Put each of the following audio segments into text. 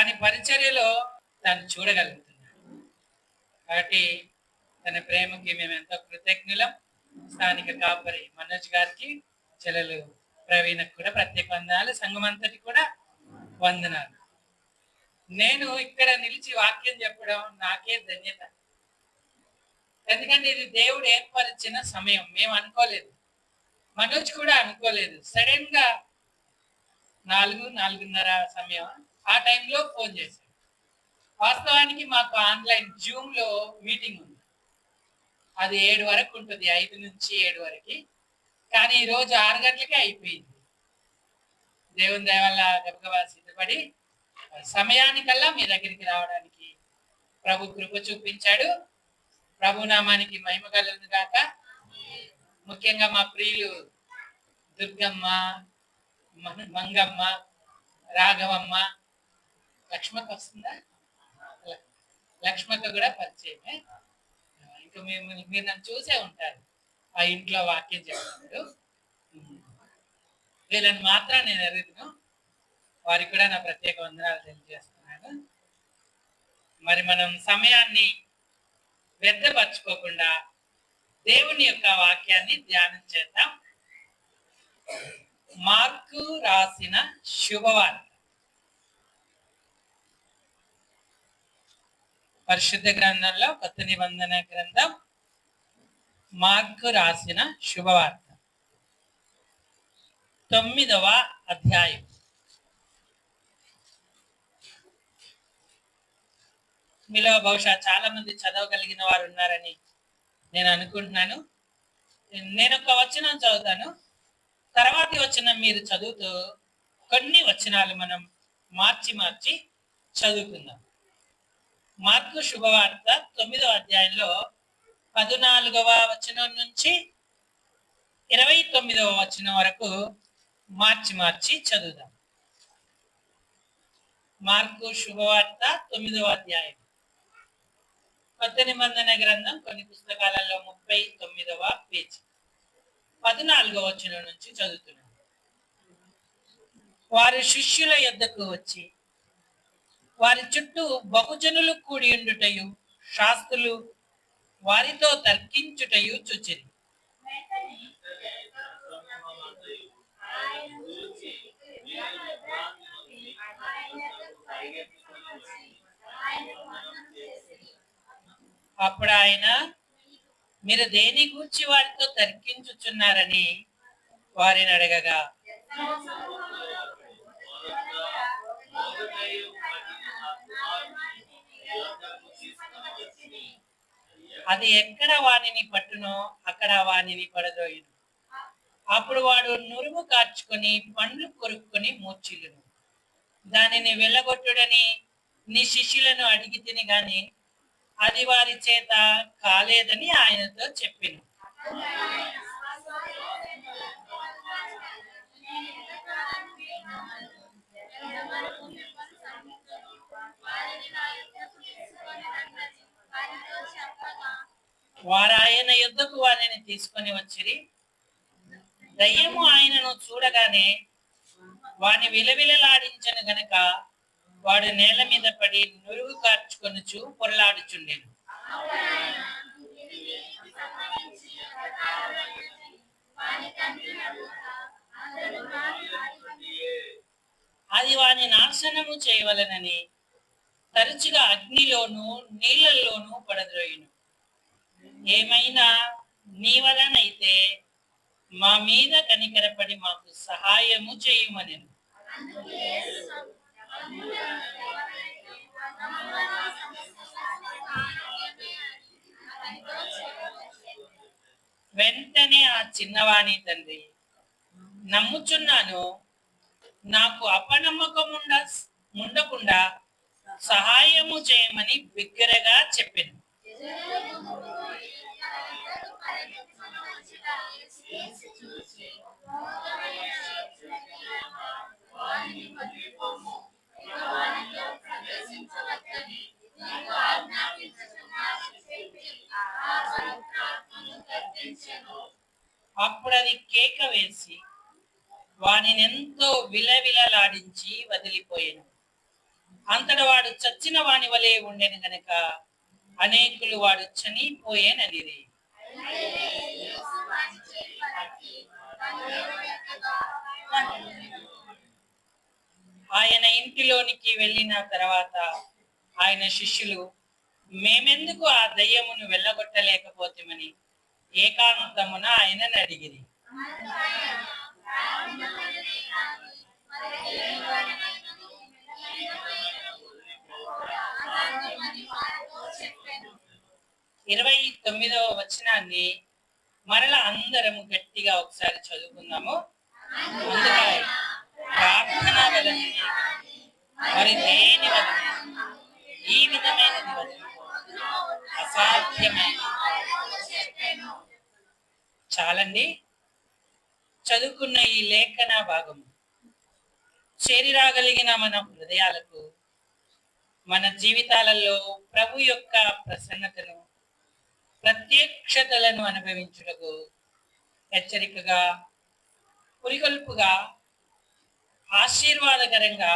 కానీ పరిచర్యలో దాన్ని చూడగలుగుతున్నాడు కాబట్టి తన ప్రేమకి మేము ఎంతో కృతజ్ఞులం. స్థానిక కాపరి మనోజ్ గారికి చెల్లెలు ప్రవీణకు కూడా ప్రత్యేక వందనాలు. సంఘం అంతటి కూడా వందనాలు. నేను ఇక్కడ నిలిచి వాక్యం చెప్పడం నాకే ధన్యత. ఎందుకంటే ఇది దేవుడు ఏర్పరిచిన సమయం. మేము అనుకోలేదు. మనోజ్ కూడా అనుకోలేదు. సడన్గా నాలుగు నాలుగున్నర సమయం. ఆ టైంలో ఫోన్ చేశాడు. వాస్తవానికి మాకు ఆన్లైన్ జూమ్లో మీటింగ్ ఉంది. అది ఏడు వరకు ఉంటుంది ఐదు నుంచి ఏడు వరకు. కానీ ఈ రోజు ఆరు గంటలకే అయిపోయింది. దేవుని దయ వల్ల గబగబా సిద్ధపడి సమయానికల్లా మీ దగ్గరికి రావడానికి ప్రభు కృప చూపించాడు. ప్రభునామానికి మహిమ కలుగును గాక. ముఖ్యంగా మా ప్రియులు దుర్గమ్మ మంగమ్మ రాఘవమ్మ లక్ష్మకి వస్తుందా ల- కూడా పరిచయమే. ఇంకా మేము మీరు నన్ను చూసే ఉంటారు. ఆ ఇంట్లో వాక్యం చెప్తున్నారు వీళ్ళని మాత్రం నేను ఎరుగును వారికి కూడా నా ప్రత్యేక వందనాలు తెలియజేస్తున్నాను. మరి మనం సమయాన్ని వ్యర్థపరచుకోకుండా దేవుని యొక్క వాక్యాన్ని ధ్యానం చేద్దాం. మార్కు రాసిన శుభవార్త. పరిశుద్ధ గ్రంథంలో కొత్త నిబంధన గ్రంథం మార్కు రాసిన శుభవార్త. తొమ్మిదవ అధ్యాయం. మీలో బహుశా చాలా మంది చదవగలిగిన వారు ఉన్నారని నేను అనుకుంటున్నాను. నేను ఒక వచనం చదువుతాను. తర్వాతి వచనం మీరు చదువుతూ కొన్ని వచనాలు మనం మార్చి మార్చి చదువుకుందాం. మార్కు శుభవార్త తొమ్మిదవ అధ్యాయంలో పద్నాలుగవ వచనం నుంచి ఇరవై తొమ్మిదవ వచనం వరకు మార్చి మార్చి చదువుదాం. మార్కు శుభవార్త తొమ్మిదవ అధ్యాయం. కొత్త నిబంధన గ్రంథం కొన్ని పుస్తకాలలో ముప్పై తొమ్మిదవ పేజీ. పద్నాలుగవ వచనం నుంచి చదువుతున్నాను వారి శిష్యుల యొద్దకు వచ్చి వారి చుట్టూ బహుజనులు కూడి ఉండుటయు శాస్త్రులు వారితో తర్కించుటయు చూచిరి. అప్పుడు ఆయన మీరు దేని గూర్చి వారితో తర్కించుచున్నారని వారిని అడగగా అది ఎక్కడ వానిని పట్టునో అక్కడ వానిని పడదోయును. అప్పుడు వాడు నురుము కార్చుకొని పండ్లు కొరుక్కొని మూర్చిల్లును. దానిని వెళ్ళగొట్టుడని నీ శిష్యులను అడిగి తిని గాని అది వారి చేత కాలేదని ఆయనతో చెప్పిను. వారు ఆయన యుద్ధకు వారిని తీసుకొని వచ్చిరి. దయ్యము ఆయనను చూడగానే వాని విలవిలలాడించను గనక వాడు నేల మీద పడి నురుగు కార్చుకొనుచు పొరలాడుచుండెను. అది వాని నాశనము చేయవలనని తరచుగా అగ్నిలోను నీళ్ళల్లోనూ పడద్రోయును. ఏమైనా నీ వలనైతే మా మీద కనికరపడి మాకు సహాయము చేయమనెను. వెంటనే ఆ చిన్నవాణి తండ్రి నమ్ముచున్నాను నాకు అపనమ్మకం ఉండ ఉండకుండా సహాయము చేయమని బిగ్గరగా చెప్పాను. అప్పుడు అది కేక వేసి వానిని ఎంతో విలవిలలాడించి వదిలిపోయాను. అంతట వాడు చచ్చిన వాని వలె ఉండెను గనక అనేకులు వాడు చనిపోయేననిది ఆయన ఇంటిలోనికి వెళ్ళిన తర్వాత ఆయన శిష్యులు మేమెందుకు ఆ దయ్యమును వెళ్ళగొట్టలేకపోతామని ఏకాంతమున ఆయనను అడిగిరి. ఇరవై తొమ్మిదవ వచనాన్ని మరల అందరము గట్టిగా ఒకసారి భాగము. చేరిరాగలిగిన మన హృదయాలకు మన జీవితాలలో ప్రభు యొక్క ప్రసన్నతను ప్రత్యక్షతలను అనుభవించుటకు హెచ్చరికగా పురికొల్పుగా ఆశీర్వాదకరంగా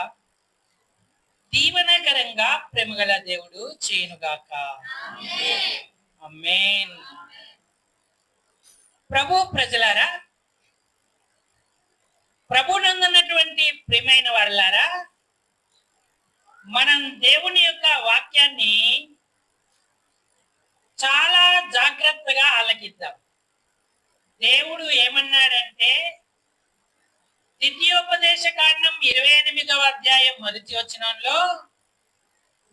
దీవనకరంగా ప్రేమగల దేవుడు చేయునుగాక. అమ్మేన్ ప్రభు ప్రజలారా ప్రభునందున్నటువంటి ప్రియమైన వాళ్ళారా మనం దేవుని యొక్క వాక్యాన్ని చాలా జాగ్రత్తగా ఆలకిద్దాం. దేవుడు ఏమన్నాడంటే ద్వితీయోపదేశ కాండం ఇరవై ఎనిమిదవ అధ్యాయం మొదటి వచనంలో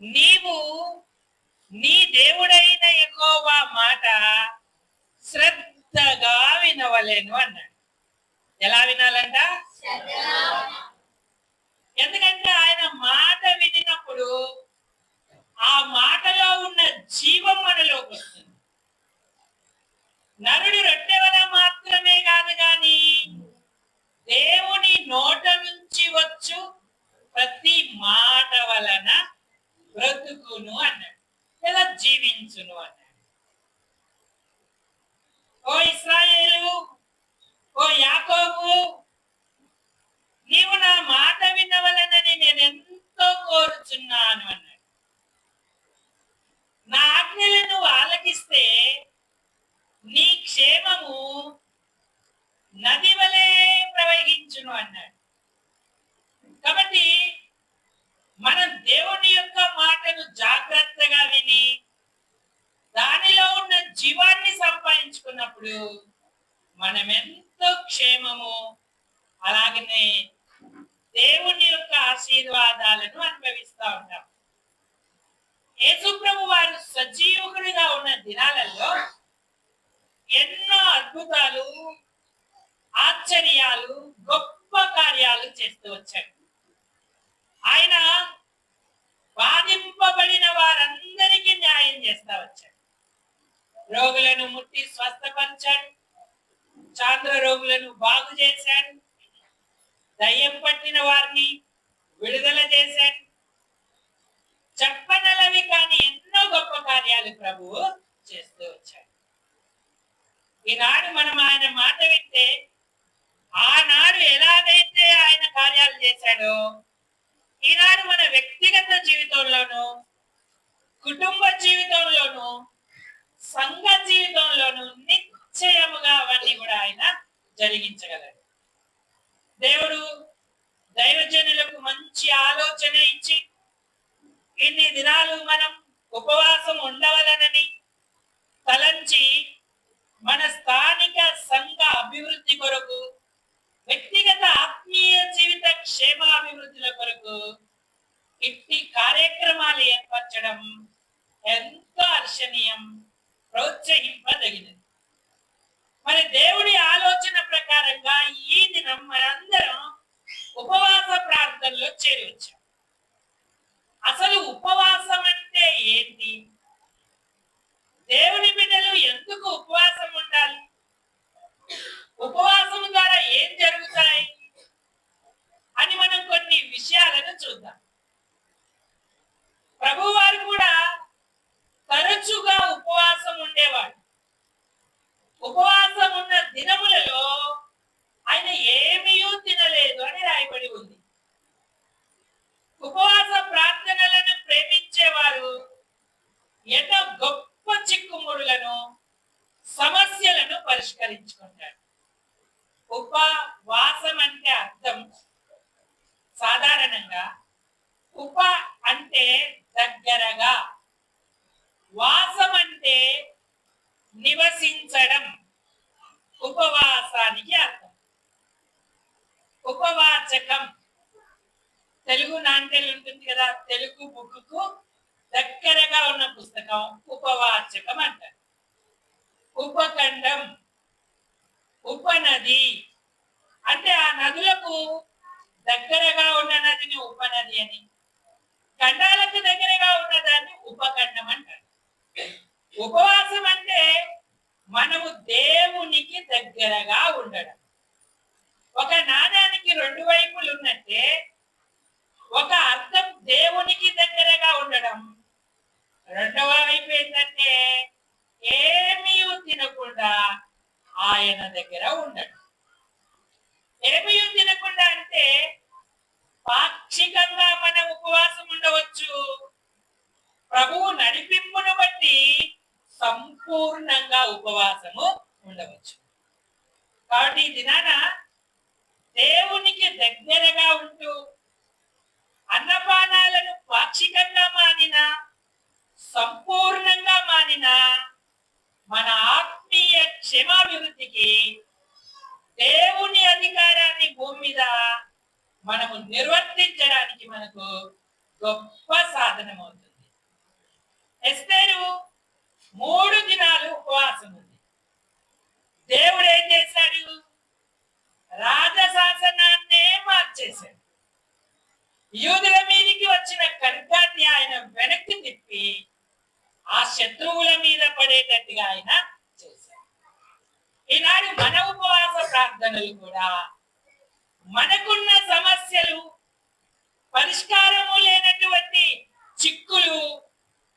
నీవు నీ దేవుడైన ఎక్కువ మాట శ్రద్ధగా వినవలేను అన్నాడు. ఎలా వినాలంట? ఎందుకంటే ఆయన మాట వినినప్పుడు ఆ మాటలో ఉన్న జీవం మనలోకి వస్తుంది. నరుడు రొట్టె మాత్రమే కాదు గాని దేవుని నోట నుంచి వచ్చు ప్రతి మాట వలన బ్రతుకును అన్నాడు. లేదా జీవించును అన్నాడు. ఓ ఇస్రాయేలు ఓ యాకోబు నీవు నా మాట వినవలనని నేను ఎంతో కోరుచున్నాను అన్నాడు. నా ఆజ్ఞలను ఆలకిస్తే నీ క్షేమము నది వలె ప్రవహించును అన్నాడు. కాబట్టి మనం దేవుని యొక్క మాటను జాగ్రత్తగా విని దానిలో ఉన్న జీవాన్ని సంపాదించుకున్నప్పుడు మనం ఎంతో క్షేమము అలాగనే దేవుని యొక్క ఆశీర్వాదాలను అనుభవిస్తూ ఉంటాం యేసుప్రభు వారు సజీవకుడిగా ఉన్న దినాలలో ఎన్నో అద్భుతాలు ఆశ్చర్యాలు గొప్ప కార్యాలు చేస్తూ వచ్చాడు ఆయన బాధింపబడిన వారందరికీ న్యాయం చేస్తా వచ్చాడు రోగులను ముట్టి స్వస్థపరిచాడు. చాంద్ర రోగులను బాగు చేశాడు. దయ్యం పట్టిన వారిని విడుదల చేశాడు. చెప్పనలవి కానీ ఎన్నో గొప్ప కార్యాలు ప్రభువు చేస్తూ వచ్చాడు. ఈనాడు మనం ఆయన మాట వింటే ఆనాడు ఎలాగైతే ఆయన కార్యాలు చేశాడో ఈనాడు మన వ్యక్తిగత జీవితంలోను కుటుంబ జీవితంలోను సంఘ జీవితంలోను నిశ్చయముగా అవన్నీ కూడా ఆయన జరిగించగలడు. దేవుడు దైవజనులకు మంచి ఆలోచన ఇచ్చి ఇన్ని దినాలు మనం ఉపవాసం ఉండవలనని తలంచి మన స్థానిక సంఘ అభివృద్ధి కొరకు వ్యక్తిగత ఆత్మీయ జీవిత క్షేమాభివృద్ధుల కొరకు ఇట్టి కార్యక్రమాలు ఏర్పరచడం ఎంతో హర్షణీయం ప్రోత్సహింపదగినది. మరి దేవుడి ఆలోచన ప్రకారంగా ఈ దినం మనందరం ఉపవాస ప్రార్థనలో చేరవచ్చాం అసలు ఉపవాసం అంటే ఏంటి? దేవుని బిడ్డలు ఎందుకు ఉపవాసం ఉండాలి? ఉపవాసం ద్వారా ఏం జరుగుతాయి? అని మనం కొన్ని విషయాలను చూద్దాం ప్రభువారు కూడా తరచుగా ఉపవాసం ఉండేవాడు ఉపవాసం ఉన్న దినములలో ఆయన ఏమీ తినలేదు అని రాయబడి ఉంది ఉపవాస ప్రార్థన ఆవిష్కరించుకుంటాడు ఉపవాసం అంటే అర్థం సాధారణంగా ఉప అంటే దగ్గరగా వాసం అంటే నివసించడం ఉపవాసానికి అర్థం ఉపవాచకం తెలుగు నాంటెలు ఉంటుంది కదా తెలుగు బుక్కు దగ్గరగా ఉన్న పుస్తకం ఉపవాచకం అంటారు ఉపఖండం ఉపనది. అంటే ఆ నదులకు దగ్గరగా ఉన్న నదిని ఉపనది అని. ఖండాలకు దగ్గరగా ఉన్న దాన్ని ఉపఖండం అంటారు. ఉపవాసం అంటే మనము దేవునికి దగ్గరగా ఉండడం. ఒక నాణానికి రెండు వైపులు ఉన్నట్టే ఒక అర్థం దేవునికి దగ్గరగా ఉండడం. రెండవ వైపు ఏంటంటే ఏమీ తినకుండా ఆయన దగ్గర ఉండడం. ఏమీ తినకుండా అంటే పాక్షికంగా మనం ఉపవాసం ఉండవచ్చు. ప్రభువు నడిపింపును బట్టి సంపూర్ణంగా ఉపవాసము ఉండవచ్చు. కాబట్టి ఈ దినాన దేవునికి దగ్గరగా ఉంటూ అన్నపానాలను పాక్షికంగా మానిన సంపూర్ణంగా మానిన మన ఆత్మీయ క్షేమాభివృద్ధికి దేవుని అధికారాన్ని భూమి మీద మనము నిర్వర్తించడానికి మనకు గొప్ప సాధనం అవుతుంది ఎస్తేరు మూడు దినాలు ఉపవాసం ఉంది. దేవుడు ఏం చేశాడు? రాజశాసనాన్నే మార్చేశాడు. యూదుల మీదికి వచ్చిన ఖడ్గాన్ని ఆయన వెనక్కి తిప్పి ఆ శత్రువుల మీద పడేటట్టుగా ఆయన చేశారు ఈనాడు మన ఉపవాస ప్రార్థనలు కూడా మనకున్న సమస్యలు పరిష్కారము లేనటువంటి చిక్కులు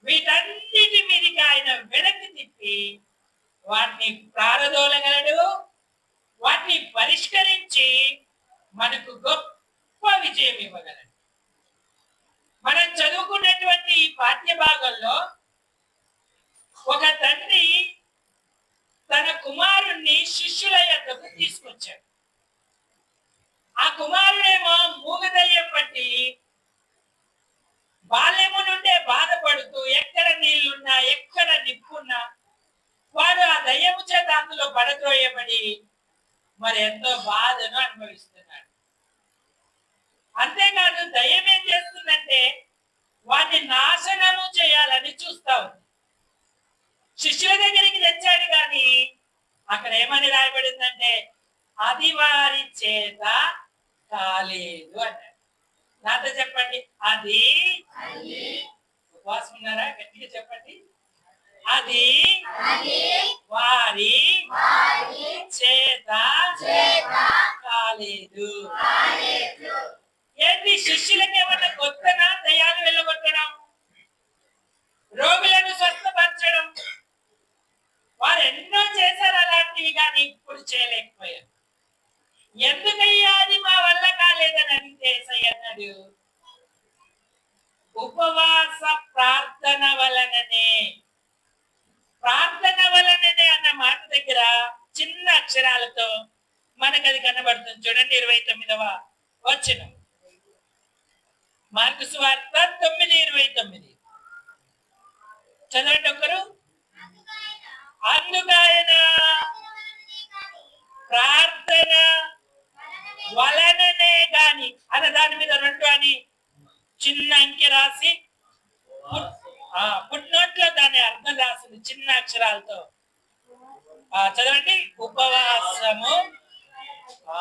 వీటన్నిటి మీదకి ఆయన వెనక్కి తిప్పి వాటిని ప్రారదోలగలడు వాటిని పరిష్కరించి మనకు గొప్ప విజయం ఇవ్వగలడు. మనం చదువుకున్నటువంటి ఈ పాఠ్య భాగంలో ఒక తండ్రి తన కుమారుణ్ణి శిష్యుల యొక్కకు తీసుకొచ్చాడు. ఆ కుమారుడేమో మూగదయ్యం పట్టి బాల్యము నుండే బాధపడుతూ ఎక్కడ నీళ్ళున్నా ఎక్కడ నిప్పున్నా వాడు ఆ దయ్యము చేత అందులో పడద్రోయబడి మరి ఎంతో బాధను అనుభవిస్తున్నాడు అంతేకాదు దయ్యం ఏం చేస్తుందంటే వాడిని నాశనము చేయాలని చూస్తా ఉంది శిష్యుల దగ్గరికి తెచ్చాడు కానీ అక్కడ ఏమని రాయబడిందంటే అది వారి చేత కాలేదు అన్నాడు నాతో చెప్పండి అది ఉపవాసం ఉన్నారా? గట్టిగా చెప్పండి. అది వారి చేత కాలేదు. ఏంటి? శిష్యులకి ఏమన్నా కొత్తనా దయాలు వెళ్ళగొట్టడం? రోగులను స్వస్థపరచడం? వారు ఎన్నో చేశారు అలాంటివి కానీ ఇప్పుడు చేయలేకపోయారు. ఎందుకయ్యా అది మా వల్ల కాలేదని అడిగితే అన్నాడు ఉపవాస ప్రార్థన వలననే. ప్రార్థన వలననే అన్న మాట దగ్గర చిన్న అక్షరాలతో మనకు అది కనబడుతుంది. చూడండి ఇరవై తొమ్మిదవ వచ్చిన మార్కు సువార్త తొమ్మిది ఇరవై తొమ్మిది. చదవండి ఒకరు. అందుకైన ప్రార్థన వలననే గాని అన్న దాని మీద రెండు అని చిన్న అంకె రాసి పుట్టినోట్లో దాని అర్థం రాసింది చిన్న అక్షరాలతో. ఆ చదవండి. ఉపవాసము. ఆ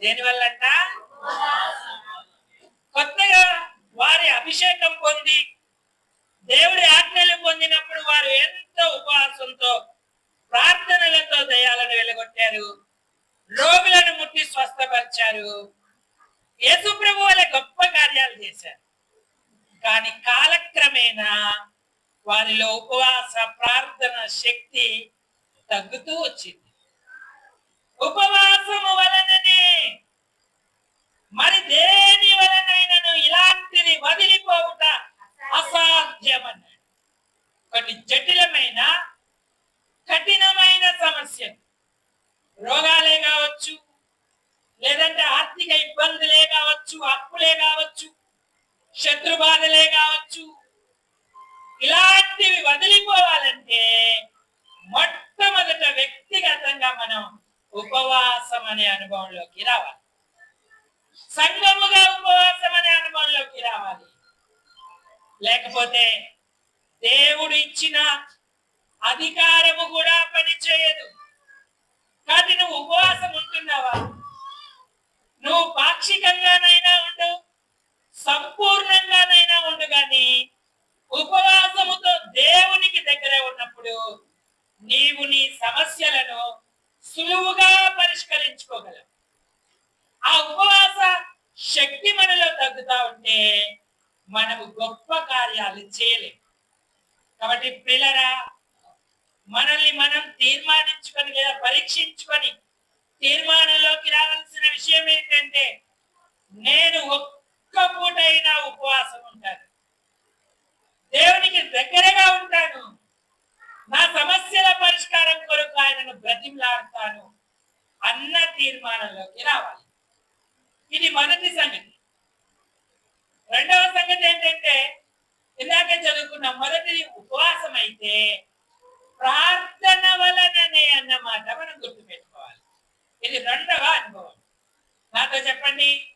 దేని వల్లంట? కొత్తగా వారి అభిషేకం పొంది దేవుడి ఆజ్ఞలు పొందినప్పుడు వారు ఎంతో ఉపవాసంతో ప్రార్థనలతో దయాలను వెలగొట్టారు. రోగులను ముట్టి స్వస్థపరిచారు. యేసుప్రభు వాళ్ళ గొప్ప కార్యాలు చేశారు. కానీ కాలక్రమేణా వారిలో ఉపవాస ప్రార్థన శక్తి తగ్గుతూ వచ్చింది. ఉపవాసము వలననే మరి దేని వలనైనను ఇలాంటిది వదిలిపోవుట అసాధ్యమన్నాడు. కొన్ని జటిలమైన కఠినమైన సమస్యలు రోగాలే కావచ్చు లేదంటే ఆర్థిక ఇబ్బందులే కావచ్చు అప్పులే కావచ్చు శత్రు బాధలే కావచ్చు. ఇలాంటివి వదిలిపోవాలంటే మొట్టమొదట వ్యక్తిగతంగా మనం ఉపవాసం అనే అనుభవంలోకి రావాలి. సంగముగా ఉపవాసం అనే అనుభవంలోకి రావాలి. లేకపోతే దేవుడు ఇచ్చిన అధికారము కూడా పనిచేయదు కానీ నువ్వు ఉపవాసం ఉంటున్నావా? నువ్వు పాక్షికంగానైనా ఉండు సంపూర్ణంగానైనా ఉండు కానీ ఉపవాసముతో దేవునికి దగ్గర ఉన్నప్పుడు నీవు నీ సమస్యలను సులువుగా పరిష్కరించుకోగలవు. ఆ ఉపవాస శక్తి మనలో తగ్గుతా ఉంటే మనము గొప్ప కార్యాలు చేయలేము. కాబట్టి పిల్లరా మనల్ని మనం తీర్మానించుకొని లేదా పరీక్షించుకొని తీర్మానంలోకి రావాల్సిన విషయం ఏంటంటే నేను ఒక్క పూటైనా ఉపవాసం ఉంటాను. దేవునికి దగ్గరగా ఉంటాను. నా సమస్యల పరిష్కారం కొరకు ఆయనను బ్రతిమలాడతాను అన్న తీర్మానంలోకి రావాలి. ఇది మొదటి సంగతి. రెండవ సంగతి ఏంటంటే ఇందాకే చదువుకున్న మొదటిది ఉపవాసం అయితే ప్రార్థన వలననే అన్నమాట మనం గుర్తుపెట్టుకోవాలి. ఇది రెండవ అనుభవం. నాతో చెప్పండి.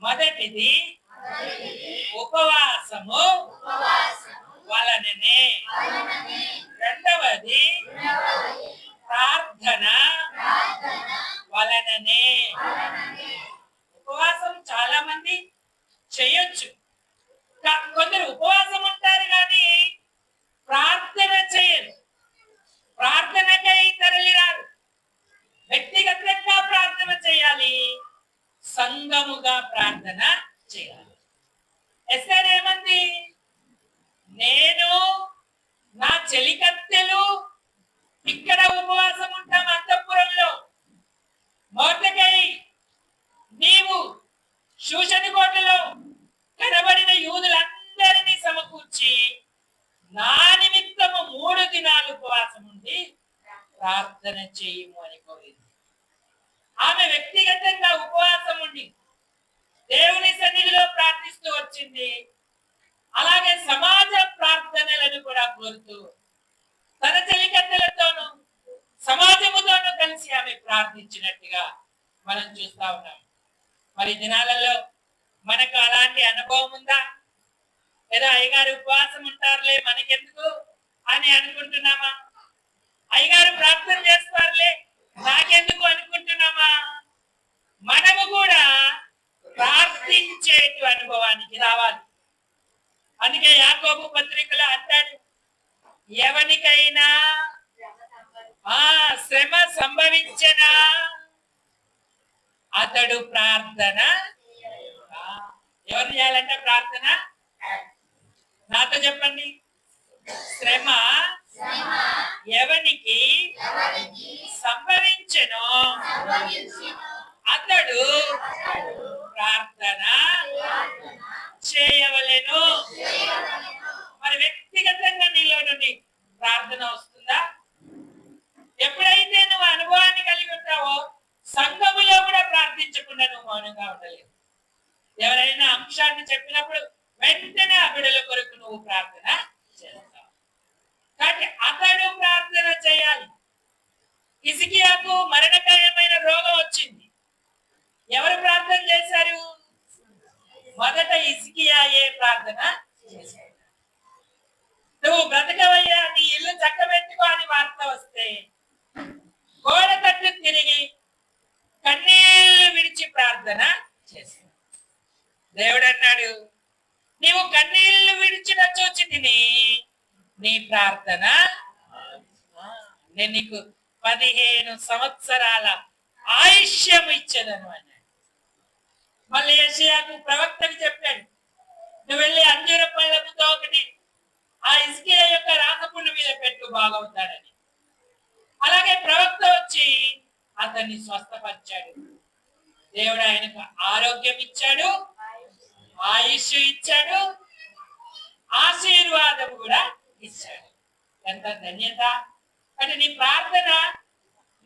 మొదటిది ఉపవాసము వలననే. రెండవది ప్రార్థన వలననే. ఉపవాసం చాలా మంది చేయొచ్చు కొందరు ఉపవాసం 奶奶这个。కూడా తన చెలికత్తెలతోనూ సమాజముతోనూ కలిసి ఆమె ప్రార్థించినట్టుగా మనం చూస్తా ఉన్నాం. మరి దినాలలో మనకు అలాంటి అనుభవం ఉందా? లేదా అయ్యగారు ఉపవాసం ఉంటారులే మనకెందుకు అని అనుకుంటున్నామా? అయ్యగారు ప్రార్థన చేస్తారులే నాకెందుకు అనుకుంటున్నామా? మనము కూడా ప్రార్థించేటి అనుభవానికి రావాలి. అందుకే యాకోబు పత్రికలో అంటాడు ఎవనికైనా ఆ శ్రమ సంభవించనా అతడు ప్రార్థన. ఎవరు చేయాలంటే ప్రార్థన? నాతో చెప్పండి. శ్రమ ఎవనికి సంభవించను అతడు ప్రార్థన చేయవ మరి వ్యక్తిగతంగా నీలో నుండి ప్రార్థన వస్తుందా? ఎప్పుడైతే నువ్వు అనుభవాన్ని కలిగి ఉంటావో సంఘములో కూడా ప్రార్థించకుండా నువ్వు మౌనంగా ఉండలేవు. ఎవరైనా అంశాన్ని చెప్పినప్పుడు వెంటనే ఆ బిడల కొరకు నువ్వు ప్రార్థన చేస్తావు కాబట్టి అతడు ప్రార్థన చేయాలి ఇసికియాకు మరణకరమైన రోగం వచ్చింది ఎవరు ప్రార్థన చేశారు మొదట ఇసికియాయే ప్రార్థన చేశాడు నువ్వు బ్రతకవయ్యా నీ ఇల్లు చక్కబెట్టుకో అని వార్త వస్తే గోడ తట్టు తిరిగి కన్నీళ్ళు విడిచి ప్రార్థన చేశాడు దేవుడు అన్నాడు నీవు కన్నీళ్ళు విడిచిన చూచి తిని నీ ప్రార్థన నేను నీకు పదిహేను సంవత్సరాల ఆయుష్యం ఇచ్చేదను అన్నాడు. మళ్ళీ యెషయాకు ప్రవక్తకు చెప్పాడు నువ్వు వెళ్ళి అంజూర పళ్ళముతో ఒకటి ఆ ఇస్కియా యొక్క రాసపుండు మీద పెట్టు బాగవుతాడని అలాగే ప్రవక్త వచ్చి అతన్ని స్వస్థపరిచాడు. దేవుడు ఆయనకు ఆరోగ్యం ఇచ్చాడు ఆయుష్ ఇచ్చాడు ఆశీర్వాదం కూడా ఇచ్చాడు. ఎంత ధన్యత. అంటే నీ ప్రార్థన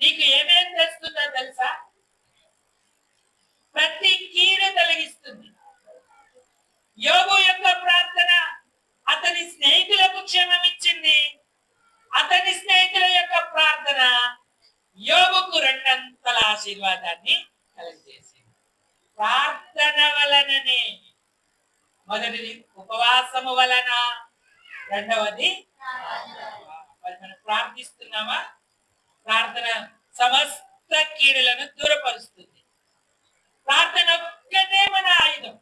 నీకు ఏమేం తెస్తుందో తెలుసా? ప్రతి కీడు తొలగిస్తుంది. యోగు యొక్క ప్రార్థన అతని క్షేమం ఇచ్చింది అతని స్నేహితుల యొక్క ప్రార్థన యోగుకు రెండంతల ఆశీర్వాదాన్ని ప్రార్థన వలననే. మొదటిది ఉపవాసము వలన. రెండవది మరి మనం ప్రార్థిస్తున్నామా? ప్రార్థన సమస్త కీడులను దూరపరుస్తుంది. ప్రార్థన ఒక్కటే మన ఆయుధం.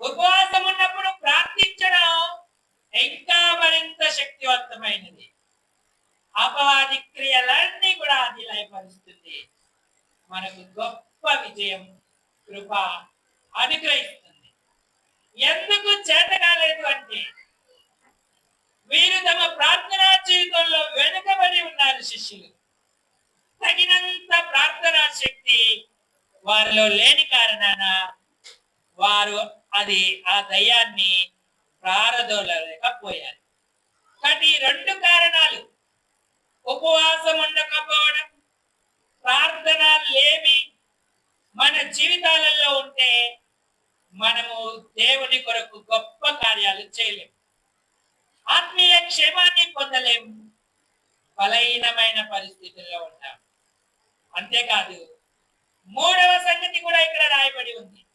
ఉపవాసం ఉన్నప్పుడు ప్రార్థించడం ఇంకా మరింత శక్తివంతమైనది. అపవాది క్రియలన్నీ కూడా అది లయపరుస్తుంది. మనకు గొప్ప విజయం. కృప అనుగ్రహిస్తుంది. ఎందుకు చేత కాలేదు అంటే వీరు తమ ప్రార్థనా జీవితంలో వెనుకబడి ఉన్నారు శిష్యులు. తగినంత ప్రార్థనా శక్తి వారిలో లేని కారణాన వారు అది ఆ దయ్యాన్ని ప్రారదోలలేకపోయారు. కాబట్టి ఈ రెండు కారణాలు ఉపవాసం ఉండకపోవడం ప్రార్థన లేమి మన జీవితాలలో ఉంటే మనము దేవుని కొరకు గొప్ప కార్యాలు చేయలేము. ఆత్మీయ క్షేమాన్ని పొందలేము. బలహీనమైన పరిస్థితుల్లో ఉంటాం. అంతేకాదు మూడవ సంగతి కూడా ఇక్కడ రాయబడి ఉంది.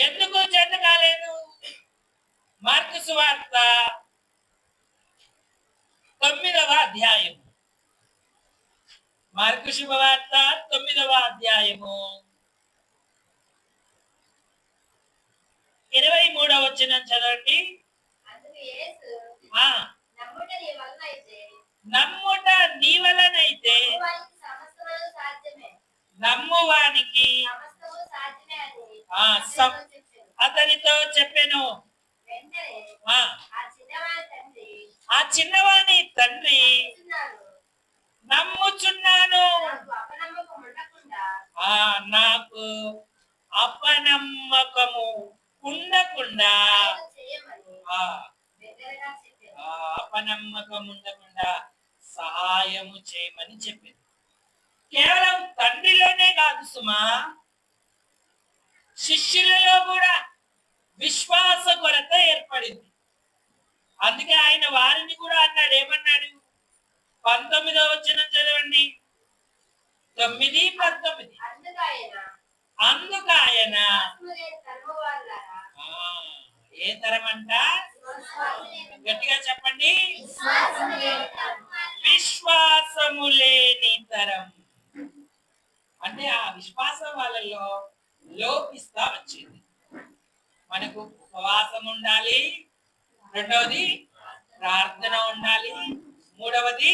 ఎందుకు చేత కాలేదు? మార్కు సువార్త తొమ్మిదవ అధ్యాయం మార్కు శుభవార్త తొమ్మిదవ అధ్యాయము. ఇరవై మూడవ వచ్చిన చదవండి. నమ్ముట నీ వలనైతే నమ్మువానికి అతనితో చెప్పాను. ఆ. చిన్నవాడి తండ్రి నమ్ముచున్నాను. నాకు అపనమ్మకము ఉండకుండా. అపనమ్మకం ఉండకుండా సహాయము చేయమని చెప్పింది. కేవలం తండ్రిలోనే కాదు సుమా శిష్యులలో కూడా విశ్వాస కొరత ఏర్పడింది. అందుకే ఆయన వారిని కూడా అన్నాడు ఏమన్నాడు? పంతొమ్మిదో వచ్చిన చదవండి. తొమ్మిది పంతొమ్మిది. అందుకు ఆయన ఏ తరం అంట గట్టిగా చెప్పండి. విశ్వాసం లేని విశ్వాసము లేని తరం. అంటే ఆ విశ్వాసం వాళ్ళలో లోపిస్తా వచ్చింది. మనకు ఉపవాసం ఉండాలి. రెండవది ప్రార్థన ఉండాలి. మూడవది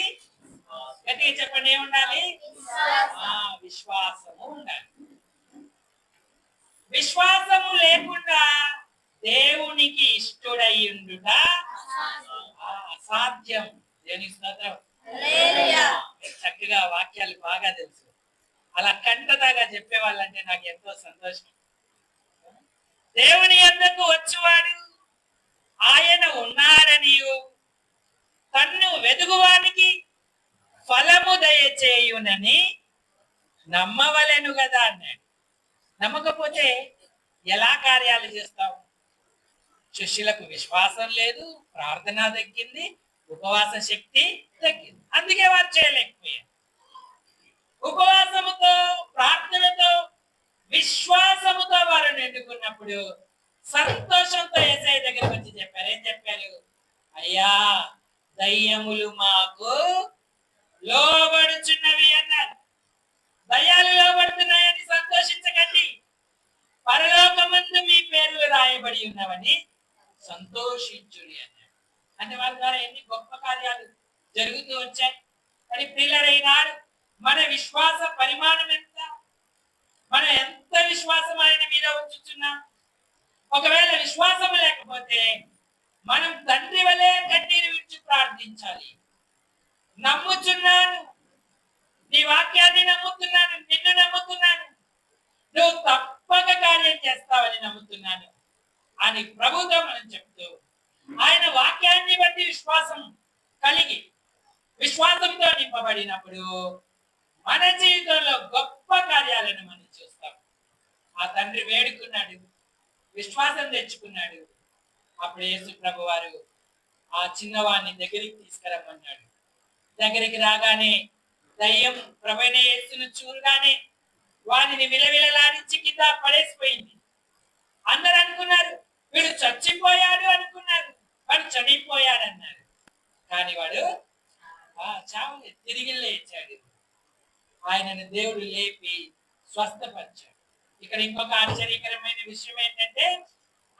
గట్టిగా చెప్పండి ఏముండాలి? ఉండాలి ఆ విశ్వాసము ఉండాలి. విశ్వాసము లేకుండా దేవునికి ఇష్టడై ఉండుట ఆ, అసాధ్యం. దేనికి స్తోత్రం. చక్కగా వాక్యాలు బాగా తెలుసు. అలా కంటదాగా చెప్పేవాళ్ళంటే నాకు ఎంతో సంతోషం. దేవుని ఎందుకు వచ్చేవాడు? ఆయన ఉన్నాడనియు. తన్ను వెదుగువానికి ఫలము దయచేయునని నమ్మవలెను కదా అన్నాడు. నమ్మకపోతే ఎలా కార్యాలు చేస్తావు? శిష్యులకు విశ్వాసం లేదు ప్రార్థన తగ్గింది ఉపవాస శక్తి తగ్గింది. అందుకే వారు చేయలేకపోయారు. ఉపవాసముతో ప్రార్థనతో విశ్వాసముతో వారు నిండుకున్నప్పుడు సంతోషంతో ఏసఐ దగ్గరకు వచ్చి చెప్పారు. ఏం చెప్పారు? అయ్యా దయ్యములు మాకు లోబడుచున్నవి అన్నారు. దయ్యాలు లోబడుతున్నాయని సంతోషించకండి. పరలోకమందు మీ పేర్లు రాయబడి ఉన్నవని సంతోషించుడి అన్నాడు. అంటే వారి ద్వారా ఎన్ని గొప్ప కార్యాలు జరుగుతూ వచ్చాయి. మరి పిల్లలైనాడు మన విశ్వాస పరిమాణం ఎంత? మనం ఎంత విశ్వాసం ఆయన మీద ఉంచుతున్నాం ఒకవేళ విశ్వాసం లేకపోతే మనం తండ్రి వలె కన్నీరు విడిచి ప్రార్థించాలి. నమ్ముచున్నాను నీ వాక్యాన్ని నమ్ముతున్నాను నిన్ను నమ్ముతున్నాను. నువ్వు తప్పక కార్యం చేస్తావని నమ్ముతున్నాను. అని ప్రభుతో మనం చెప్తూ ఆయన వాక్యాన్ని బట్టి విశ్వాసం కలిగి విశ్వాసంతో నింపబడినప్పుడు మన జీవితంలో గొప్ప కార్యాలను మనం చూస్తాం. ఆ తండ్రి వేడుకున్నాడు విశ్వాసం తెచ్చుకున్నాడు. అప్పుడు యేసు ప్రభు వారు ఆ చిన్నవాడిని దగ్గరికి తీసుకురమ్మన్నాడు. దగ్గరికి రాగానే దయ్యం ప్రవీణ యేసును చూడగానే వాడిని విలవిలలాడించి కింద పడేసిపోయింది. అందరు అనుకున్నారు వీడు చచ్చిపోయాడు అనుకున్నారు వాడు చనిపోయాడు అన్నారు కానీ వాడు ఆ చావలేదు తిరిగి లేచాడు. ఆయనను దేవుడు లేపి స్వస్థపరిచాడు. ఇక్కడ ఇంకొక ఆశ్చర్యకరమైన విషయం ఏంటంటే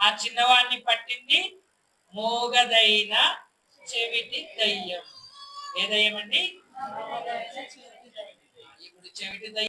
ఆ చిన్నవాడిని పట్టింది మోగదైన చెవిటి దయ్యం. ఏ దయ్యం అండి ఇప్పుడు చెవిటి దయ్యం